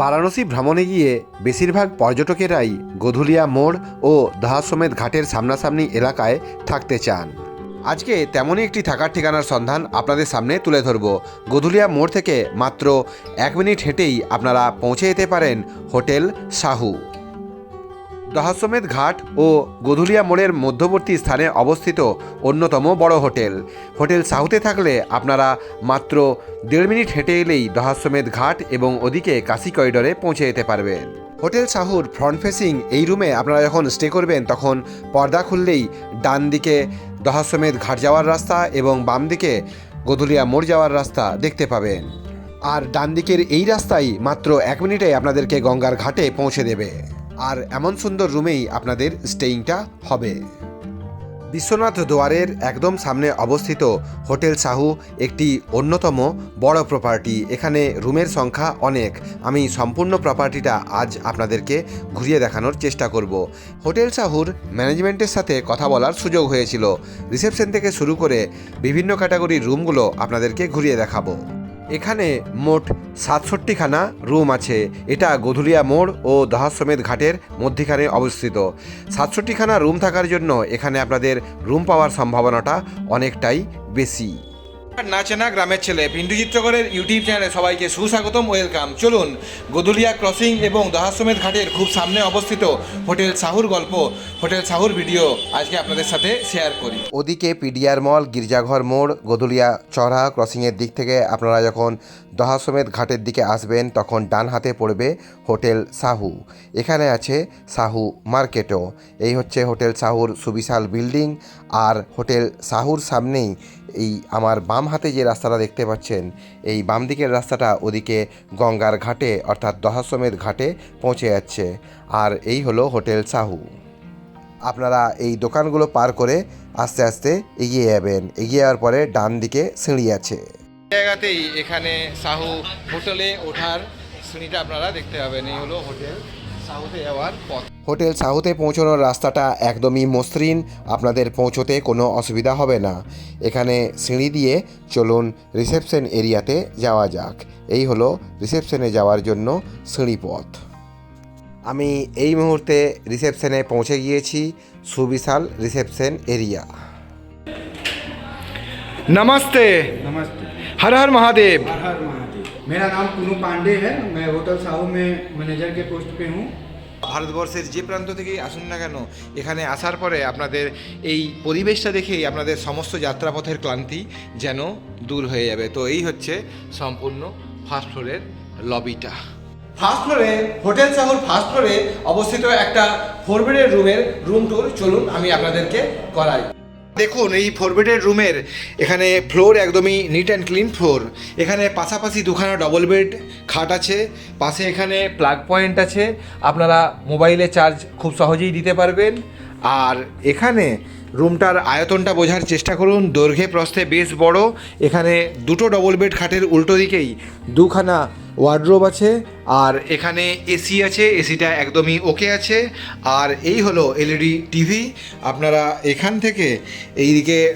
বারাণসী ভ্রমণে গিয়ে বেশিরভাগ পর্যটকেরাই গধুলিয়া মোড় ও দহাসমেত ঘাটের সামনাসামনি এলাকায় থাকতে চান। আজকে তেমনই একটি থাকার ঠিকানার সন্ধান আপনাদের সামনে তুলে ধরব। গধুলিয়া মোড় থেকে মাত্র এক মিনিট হেঁটেই আপনারা পৌঁছে যেতে পারেন হোটেল সাহু। দহাসমেত ঘাট ও গধুলিয়া মোড়ের মধ্যবর্তী স্থানে অবস্থিত অন্যতম বড় হোটেল। হোটেল সাউথে থাকলে আপনারা মাত্র দেড় মিনিট হেঁটে এলেই দহাসমেত ঘাট এবং ওদিকে কাশি করিডরে পৌঁছে যেতে পারবেন। হোটেল সাহুর ফ্রন্ট ফেসিং এই রুমে আপনারা যখন স্টে করবেন, তখন পর্দা খুললেই ডান দিকে দহাসমেত ঘাট যাওয়ার রাস্তা এবং বাম দিকে গধুলিয়া মোড় যাওয়ার রাস্তা দেখতে পাবেন। আর ডান দিকের এই রাস্তাই মাত্র এক মিনিটে আপনাদেরকে গঙ্গার ঘাটে পৌঁছে দেবে। আর এমন সুন্দর রুমেই আপনাদের স্টেইংটা হবে। বিশ্বনাথ দুয়ারের একদম সামনে অবস্থিত হোটেল সাহু একটি অন্যতম বড় প্রপার্টি এখানে রুমের সংখ্যা অনেক। আমি সম্পূর্ণ প্রপার্টিটা আজ আপনাদেরকে ঘুরিয়ে দেখানোর চেষ্টা করব। হোটেল সাহুর ম্যানেজমেন্টের সাথে কথা বলার সুযোগ হয়েছিল। রিসেপশন থেকে শুরু করে বিভিন্ন ক্যাটাগরির রুমগুলো আপনাদেরকে ঘুরিয়ে দেখাবো। এখানে মোট সাতষট্টিখানা রুম আছে। এটা গধুলিয়া মোড় ও দহাসমেত ঘাটের মধ্যিখানে অবস্থিত। সাতষট্টিখানা রুম থাকার জন্য এখানে আপনাদের রুম পাওয়ার সম্ভাবনাটা অনেকটাই বেশি। না চেনা গ্রামের ছেলে পিন্টু চিত্রকরের ইউটিউব চ্যানেলে সবাইকে সুস্বাগতম, ওয়েলকাম। চলুন, গদুলিয়া ক্রসিং এবং দহাসমেত ঘাটের খুব সামনে অবস্থিত হোটেল সাহুর গল্প, হোটেল সাহুর ভিডিও আজকে আপনাদের সাথে শেয়ার করি। ওদিকে পিডিআর মল, গির্জাঘর মোড়, গদুলিয়া চড়া ক্রসিংয়ের দিক থেকে আপনারা যখন দহাসমেত ঘাটের দিকে আসবেন, তখন ডান হাতে পড়বে হোটেল সাহু। এখানে আছে সাহু মার্কেটও। এই হচ্ছে হোটেল সাহুর সুবিশাল বিল্ডিং আর হোটেল সাহুর সামনেই এই আমার বাম হাতে যে রাস্তাটা দেখতে পাচ্ছেন, এই বাম দিকের রাস্তাটা ওদিকে গঙ্গার ঘাটে অর্থাৎ দহাসমেত ঘাটে পৌঁছে যাচ্ছে। আর এই হলো হোটেল সাহু। আপনারা এই দোকানগুলো পার করে আস্তে আস্তে এগিয়ে যাবেন। এগিয়ে যাওয়ার পরে ডান দিকে সিঁড়ি আছে। জায়গাতেই এখানে সাহু হোটেলে ওঠার সিঁড়িটা আপনারা দেখতে পাবেন। এই হলো হোটেল হোটেল সাউথে পৌঁছানোর রাস্তাটা একদমই মসৃণ। আপনাদের পৌঁছতে কোনো অসুবিধা হবে না। এখানে সিঁড়ি দিয়ে চলুন রিসেপশন এরিয়াতে যাওয়া যাক। এই হলো রিসেপশনে যাওয়ার জন্য সিঁড়ি পথ। আমি এই মুহূর্তে রিসেপশনে পৌঁছে গিয়েছি। সুবিশাল রিসেপশন এরিয়া। নমস্তে। নমস্তে। হর হর মহাদেব। হর হর मेरा नाम कुनू पांडे है मैं होटल साहू में मैनेजर के पोस्ट पे हूँ ভারতবর্ষের যে প্রান্ত থেকেই আসুন না কেন এখানে আসার পরে আপনাদের এই পরিবেশটা দেখেই আপনাদের সমস্ত যাত্রাপথের ক্লান্তি যেন দূর হয়ে যাবে তো এই হচ্ছে সম্পূর্ণ ফার্স্ট ফ্লোরের লবিটা ফার্স্ট ফ্লোরে হোটেল সাহুর ফার্স্ট ফ্লোরে অবস্থিত একটা ফোর বেডের রুমের রুম ট্যুর চলুন আমি আপনাদেরকে করাই দেখুন, এই ফোর বেডের রুমের এখানে ফ্লোর একদমই নিট অ্যান্ড ক্লিন ফ্লোর এখানে পাশাপাশি দুখানা ডবল বেড খাট আছে, পাশে এখানে প্লাগ পয়েন্ট আছে। আপনারা মোবাইলে চার্জ খুব সহজেই দিতে পারবেন। আর এখানে রুমটার আয়তনটা বোঝার চেষ্টা করুন। দৈর্ঘ্যে প্রস্থে বেশ বড়। এখানে দুটো ডবল বেড খাটের উল্টো দিকেই দুখানা ওয়ার্ড্রোব আছে আর এখানে এসি আছে। এসিটা একদমই ওকে আছে। আর এই হলো এলইডি টিভি আপনারা এখান থেকে এইদিকে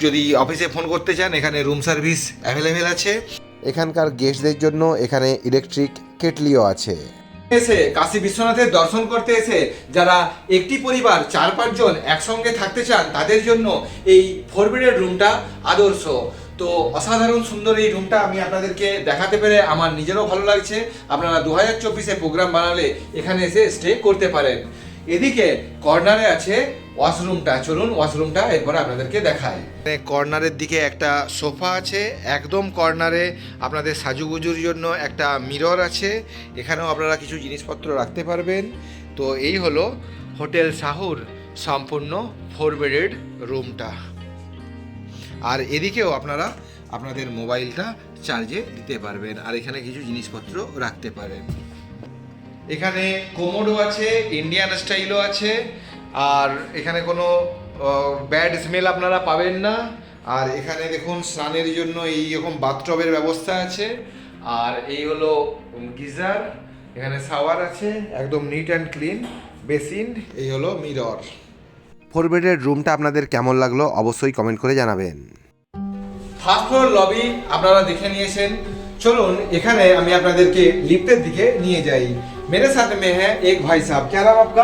যদি অফিসে ফোন করতে চান, এখানে রুম সার্ভিস অ্যাভেলেবেল আছে। এখানকার গেস্টদের জন্য এখানে ইলেকট্রিক কেটলিও আছে। এসে কাশী বিশ্বনাথের দর্শন করতে এসে যারা একটি পরিবার চার পাঁচজন একসঙ্গে থাকতে চান, তাদের জন্য এই ফোর বেডের রুমটা আদর্শ। তো অসাধারণ সুন্দর এই রুমটা আমি আপনাদেরকে দেখাতে পেরে আমার নিজেরও ভালো লাগছে। আপনারা দু হাজার চব্বিশে প্রোগ্রাম বানালে এখানে এসে স্টে করতে পারেন। এদিকে কর্নারে আছে ওয়াশরুমটা, চলুন ওয়াশরুমটা এরপরে আপনাদেরকে দেখাই। কর্নারের দিকে একটা সোফা আছে, একদম কর্নারে আপনাদের সাজুগুজুর জন্য একটা মিরর আছে, এখানেও আপনারা কিছু জিনিসপত্র রাখতে পারবেন। তো এই হলো হোটেল সাহুর সম্পূর্ণ ফোর বেডেড রুমটা। আর এদিকেও আপনারা আপনাদের মোবাইলটা চার্জে দিতে পারবেন, আর এখানে কিছু জিনিসপত্র রাখতে পারেন। এখানে কোমোডো আছে ইন্ডিয়ান স্টাইলও আছে আর এখানে কোনো ব্যাড স্মেল আপনারা পাবেন না। আর এখানে দেখুন স্নানের জন্য এই রকম বাথটবের ব্যবস্থা আছে। আর এই হলো গিজার এখানে শাওয়ার আছে একদম নিট অ্যান্ড ক্লিন বেসিন এই হলো মিরর। ফোর বেডের রুমটা আপনাদের কেমন লাগল অবশ্যই কমেন্ট করে জানাবেন। ফার্স্ট ফ্লোর লবি আপনারা দেখে নিয়েছেন। চলুন এখানে আমি আপনাদেরকে লিফটের দিকে নিয়ে যাই। मेरे साथ में है एक भाई साहब क्या नाम आपका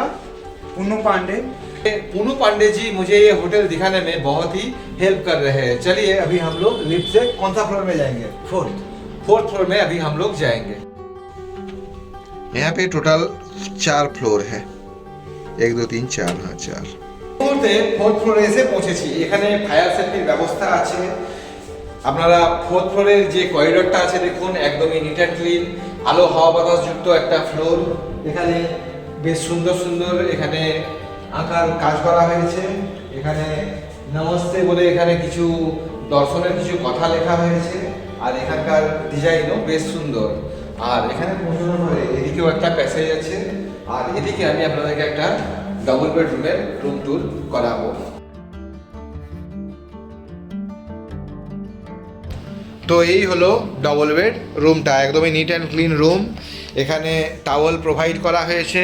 पुन्नू पांडे पूनू पांडे जी मुझे ये होटल दिखाने में बहुत ही हेल्प कर रहे हैं चलिए अभी हम लोग लिफ्ट से कौन सा फ्लोर में जाएंगे फोर्थ फोर्थ फ्लोर में अभी हम लोग जाएंगे यहाँ पे टोटल चार फ्लोर है एक दो तीन चार हाँ चार মুহূর্তে ফোর্থ ফ্লোরে এসে পৌঁছেছি এখানে ফায়ার সেফটির ব্যবস্থা আছে আপনারা ফোর্থ ফ্লোরের যে করিডোরটা আছে দেখুন একদমই নিট অ্যান্ড ক্লিন আলো হাওয়া বাতাস যুক্ত একটা ফ্লোর এখানে বেশ সুন্দর সুন্দর এখানে আঁকার কাজ করা হয়েছে। এখানে নমস্তে বলে এখানে কিছু দর্শনের কিছু কথা লেখা হয়েছে। আর এখানকার ডিজাইনও বেশ সুন্দর। আর এখানে এদিকেও একটা প্যাসেজ আছে। আর এদিকে আমি আপনাদেরকে একটা ডবল বেডরুমের রুম ট্যুর করাবো। তো এই হলো ডবল বেড রুমটা একদমই নিট অ্যান্ড ক্লিন রুম এখানে টাওয়েল প্রোভাইড করা হয়েছে।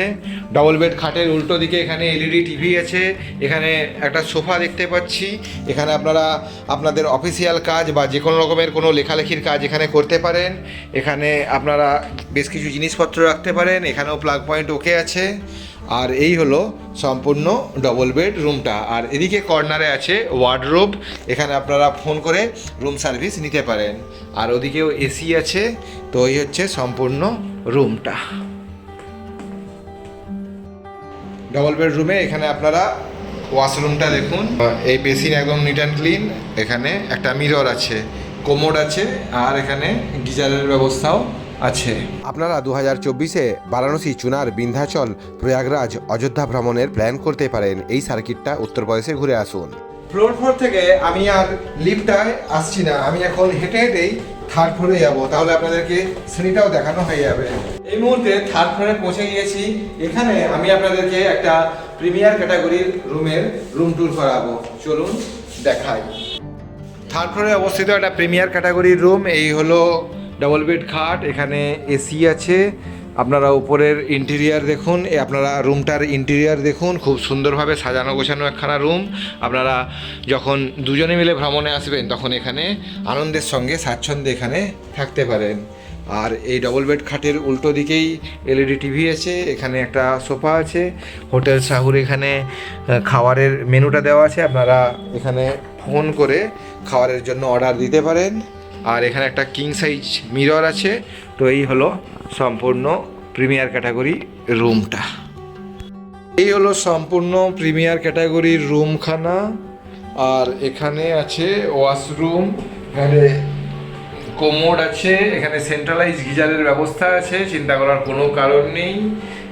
ডবল বেড খাটের উল্টো দিকে এখানে এলইডি টিভি আছে। এখানে একটা সোফা দেখতে পাচ্ছি। এখানে আপনারা, আপনাদের অফিসিয়াল কাজ বা যে কোনো রকমের কোনো লেখালেখির কাজ এখানে করতে পারেন। এখানে আপনারা বেশ কিছু জিনিসপত্র রাখতে পারেন। এখানেও প্লাগ পয়েন্ট ওকে আছে। আর এই হলো সম্পূর্ণ ডবল বেড রুমটা আর এদিকে কর্নারে আছে ওয়ার্ডরোব এখানে আপনারা ফোন করে রুম সার্ভিস নিতে পারেন। আর ওদিকেও এসি আছে। তো এই হচ্ছে সম্পূর্ণ রুমটা ডবল বেড রুমে এখানে আপনারা ওয়াশরুমটা দেখুন। এই বেসিন একদম নিট অ্যান্ড ক্লিন এখানে একটা মিরর আছে কোমোড আছে। আর এখানে গিজারের ব্যবস্থাও আছে। আপনারা দু হাজার চব্বিশে বারাণসী চুনার বিন্ধ্যাচল প্রয়াগরাজ অযোধ্যা ভ্রমণের প্ল্যান করতে পারেন। এই সার্কিটটা উত্তরপ্রদেশে ঘুরে আসুন। ফ্লোর ফোর থেকে আমি আর লিফটায় আসছি না। আমি এখন হেঁটে হেঁটেই থার্ড ফ্লোরে যাব। তাহলে আপনাদেরকে শ্রেণীটাও দেখানো হয়ে যাবে। এই মুহূর্তে থার্ড ফ্লোরে পৌঁছে গিয়েছি। এখানে আমি আপনাদেরকে একটা প্রিমিয়ার ক্যাটাগরির রুমের রুম ট্যুর করাবো। চলুন দেখাই। থার্ড ফ্লোরে অবস্থিত একটা প্রিমিয়ার ক্যাটাগরির রুম এই হলো ডবল বেড খাট, এখানে এসি আছে। আপনারা উপরের ইন্টেরিয়ার দেখুন আপনারা রুমটার ইন্টেরিয়ার দেখুন, খুব সুন্দরভাবে সাজানো গোছানো একখানা রুম। আপনারা যখন দুজনে মিলে ভ্রমণে আসবেন, তখন এখানে আনন্দের সঙ্গে স্বাচ্ছন্দ্যে এখানে থাকতে পারেন। আর এই ডবল বেড খাটের উল্টো দিকেই এলইডি টিভি আছে, এখানে একটা সোফা আছে। হোটেল সাহুর এখানে খাবারের মেনুটা দেওয়া আছে, আপনারা এখানে ফোন করে খাবারের জন্য অর্ডার দিতে পারেন। আর এখানে একটা কিং সাইজ মিরর আছে। তো এই হলো সম্পূর্ণ প্রিমিয়ার ক্যাটাগরি রুমটা এই হলো সম্পূর্ণ প্রিমিয়ার ক্যাটাগরির রুমখানা আর এখানে আছে ওয়াশরুম এখানে কোমোড আছে, এখানে সেন্ট্রালাইজ গিজারের ব্যবস্থা আছে, চিন্তা করার কোনো কারণ নেই।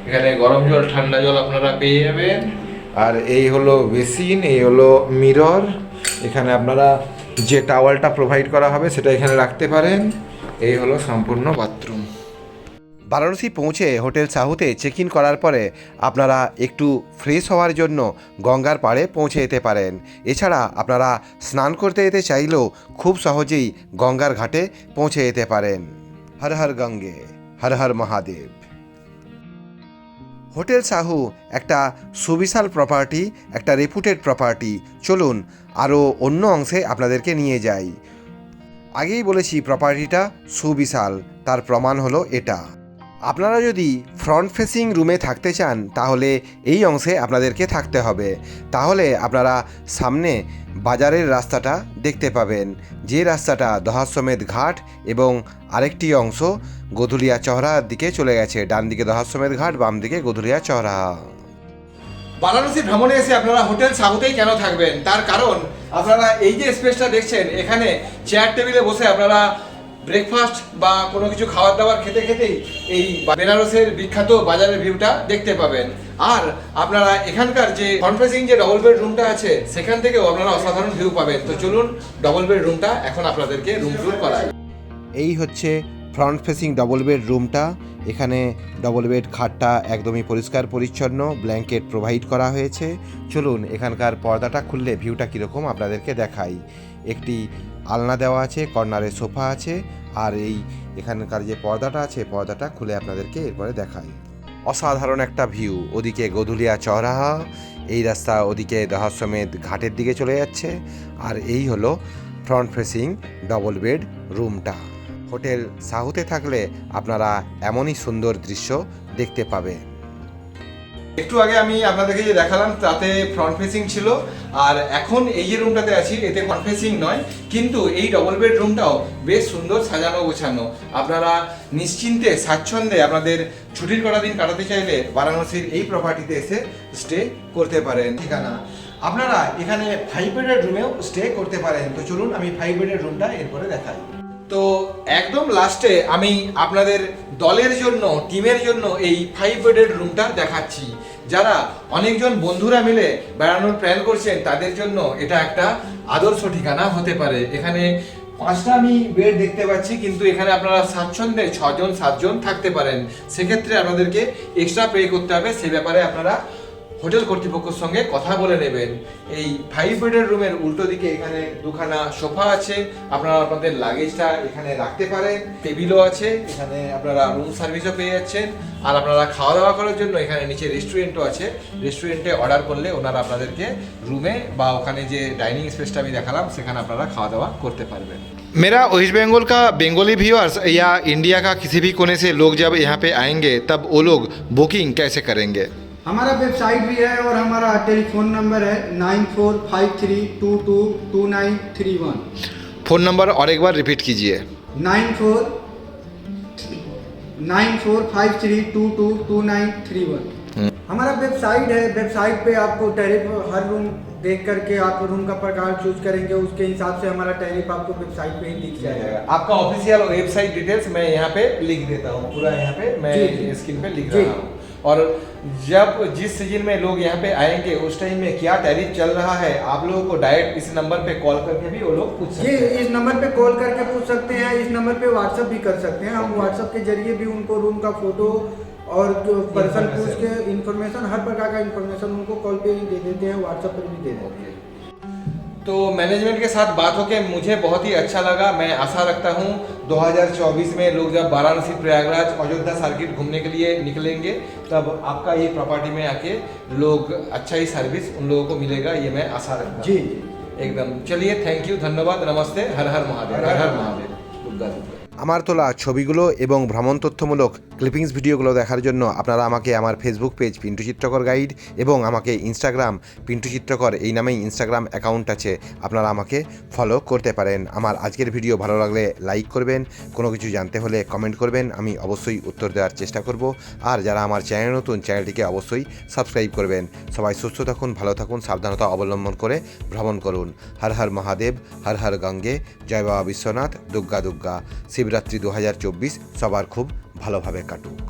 এখানে গরম জল, ঠান্ডা জল আপনারা পেয়ে যাবেন। আর এই হলো বেসিন এই হলো মিরর এখানে আপনারা যে টাওয়ালটা প্রোভাইড করা হবে সেটা এখানে রাখতে পারেন। এই হলো সম্পূর্ণ বাথরুম বারাণসী পৌঁছে হোটেল সাহুতে চেক ইন করার পরে আপনারা একটু ফ্রেশ হওয়ার জন্য গঙ্গার পাড়ে পৌঁছে যেতে পারেন। এছাড়া আপনারা স্নান করতে যেতে চাইলেও খুব সহজেই গঙ্গার ঘাটে পৌঁছে যেতে পারেন। হর হর গঙ্গে, হর হর মহাদেব। হোটেল সাহু, একটা সুবিশাল প্রপার্টি একটা রেপুটেড প্রপার্টি চলুন, আরও অন্য অংশে আপনাদেরকে নিয়ে যাই। আগেই বলেছি প্রপার্টিটা সুবিশাল, তার প্রমাণ হলো এটা। আপনারা যদি ফ্রন্ট ফেসিং রুমে থাকতে চান, তাহলে এই অংশে আপনাদেরকে থাকতে হবে। তাহলে আপনারা সামনে বাজারের রাস্তাটা দেখতে পাবেন, যে রাস্তাটা দহাশ্বমেধ ঘাট এবং আরেকটি অংশ গধুলিয়া চহরার দিকে চলে গেছে। ডান দিকে দহাশ্বমেধ ঘাট বাম দিকে গধুলিয়া চহরা বারাণসী ভ্রমণে এসে আপনারা হোটেল সাউথেই কেন থাকবেন? তার কারণ, আপনারা এই যে স্পেসটা দেখছেন, এখানে চেয়ার টেবিলে বসে আপনারা ব্রেকফাস্ট বা কোনো কিছু খাবার দাবার খেতে খেতেই এই বেনারসের বিখ্যাত বাজারের ভিউটা দেখতে পাবেন। আর আপনারা এখানকার যে কনফারেন্সিং যে ডবল বেড রুমটা আছে, সেখান থেকেও আপনারা অসাধারণ ভিউ পাবেন। তো চলুন ডবল বেড রুমটা এখন আপনাদেরকে রুম ট্যুর করাই। এই হচ্ছে ফ্রন্ট ফেসিং ডবল বেড রুমটা এখানে ডবল বেড খাটটা একদমই পরিষ্কার, পরিচ্ছন্ন ব্ল্যাঙ্কেট প্রোভাইড করা হয়েছে। চলুন এখানকার পর্দাটা খুললে ভিউটা কীরকম আপনাদেরকে দেখাই। একটি আলনা দেওয়া আছে, কর্নারে সোফা আছে, আর এই এখানকার যে পর্দাটা আছে, পর্দাটা খুলে আপনাদেরকে এরপরে দেখাই। অসাধারণ একটা ভিউ, ওদিকে গধুলিয়া চৌরাহা এই রাস্তা ওদিকে দহাশ্বমেধ ঘাটের দিকে চলে যাচ্ছে, আর এই হলো ফ্রন্ট ফেসিং ডবল বেড রুমটা হোটেল সাহুতে থাকলে আপনারা এমনই সুন্দর দৃশ্য দেখতে পাবে একটু আগে আমি আপনাদেরকে যে দেখালাম, তাতে ফ্রন্ট ফেসিং ছিল, আর এখন এই যে রুমটাতে আছি, এতে ফ্রন্ট ফেসিং নয়, কিন্তু এই ডবল বেড রুমটাও বেশ সুন্দর সাজানো গোছানো। আপনারা নিশ্চিন্তে, স্বাচ্ছন্দ্যে আপনাদের ছুটির কটা দিন কাটাতে চাইলে বারাণসীর এই প্রপার্টিতে এসে স্টে করতে পারেন। ঠিকানা? আপনারা এখানে ফাইভ বেডের রুমেও স্টে করতে পারেন। তো চলুন, আমি ফাইভ বেডের রুমটা এরপরে দেখাই। তো একদম লাস্টে আমি আপনাদের দলের জন্য, টিমের জন্য এই ফাইভ বেডের রুমটা দেখাচ্ছি। যারা অনেকজন বন্ধুরা মিলে বেড়ানোর প্ল্যান করছেন, তাদের জন্য এটা একটা আদর্শ ঠিকানা হতে পারে। এখানে পাঁচটা আমি বেড দেখতে পাচ্ছি, কিন্তু এখানে আপনারা স্বাচ্ছন্দ্যে ছজন, সাতজন থাকতে পারেন। সেক্ষেত্রে আপনাদেরকে এক্সট্রা পে করতে হবে। সে ব্যাপারে আপনারা হোটেল কর্তৃপক্ষের সঙ্গে কথা বলে নেবেন এই ফাইভ বেডের রুমের উল্টো দিকে এখানে দুখানা সোফা আছে আপনারা আপনাদের লাগেজটা এখানে রাখতে পারেন টেবিলও আছে এখানে আপনারা রুম সার্ভিসও পেয়ে যাচ্ছেন আর আপনারা খাওয়া দাওয়া করার জন্য এখানে নিচে রেস্টুরেন্টও আছে রেস্টুরেন্টে অর্ডার করলে ওনারা আপনাদেরকে রুমে বা ওখানে যে ডাইনিং স্পেসটা আমি দেখালাম সেখানে আপনারা খাওয়া দাওয়া করতে পারবেন मेरा वेस्ट बंगाल का बंगाली व्यूअर्स या इंडिया का किसी भी कोने से लोग जब यहाँ पे आएंगे तब वो लोग बुकिंग कैसे करेंगे हमारा वेबसाइट भी है और हमारा टेलीफोन नंबर है nine four five three two two two nine three one. Phone number और एक बार रिपीट कीजिए। Nine four nine four five three two two two nine three one. हमारा वेबसाइट है वेबसाइट पे आपको टैरिफ हर रूम देख करके आप रूम का प्रकार चूज़ करेंगे उसके हिसाब से हमारा टैरिफ आपको वेबसाइट पे ही दिख जाएगा। आपका ऑफिशियल वेबसाइट डिटेल्स मैं यहाँ पे लिख देता हूँ पूरा यहाँ पे मैं। स्क्रीन पे लिख। रहा हूँ। और जब जिस सीज़न में लोग यहाँ पे आएँगे उस टाइम में क्या टैरिफ चल रहा है आप लोगों को डायरेक्ट इस नंबर पे कॉल करके भी वो लोग पूछ सकते हैं। इस नंबर पे कॉल करके पूछ सकते हैं इस नंबर पे व्हाट्सअप भी कर सकते हैं। हम व्हाट्सअप के ज़रिए भी उनको रूम का फ़ोटो और पर्सन पूछ के इन्फॉर्मेशन हर प्रकार का इन्फॉर्मेशन उनको कॉल पे ही दे देते हैं व्हाट्सएप पर भी दे देते हैं। तो मैनेजमेंट के साथ बात होके मुझे बहुत ही अच्छा लगा मैं आशा रखता हूँ 2024 में लोग जब वाराणसी प्रयागराज अयोध्या सर्किट घूमने के लिए निकलेंगे तब आपका ये प्रॉपर्टी में आके लोग अच्छा ही सर्विस उन लोगों को मिलेगा ये मैं आशा रखता हूँ जी जी एकदम चलिए थैंक यू धन्यवाद नमस्ते हर हर महादेव हर हर महादेव दुर्गा दुर्गा আমার তোলা ছবিগুলো এবং ভ্রমণ তথ্যমূলক ক্লিপিংস ভিডিওগুলো দেখার জন্য আপনারা আমাকে আমার ফেসবুক পেজ পিন্টু চিত্রকর গাইড এবং আমাকে ইনস্টাগ্রাম পিন্টু চিত্রকর এই নামেই ইনস্টাগ্রাম অ্যাকাউন্ট আছে। আপনারা আমাকে ফলো করতে পারেন। আমার আজকের ভিডিও ভালো লাগলে লাইক করবেন, কোনো কিছু জানতে হলে কমেন্ট করবেন, আমি অবশ্যই উত্তর দেওয়ার চেষ্টা করব। আর যারা আমার চ্যানেল নতুন চ্যানেলটিকে অবশ্যই সাবস্ক্রাইব করবেন। সবাই সুস্থ থাকুন, ভালো থাকুন, সাবধানতা অবলম্বন করে ভ্রমণ করুন। হর হর মহাদেব, হর হর গঙ্গে, জয় বাবা বিশ্বনাথ দুর্গা দুর্গা শিবরাত্রি দু হাজার চব্বিশ, সবার খুব ভালোভাবে কাটুক।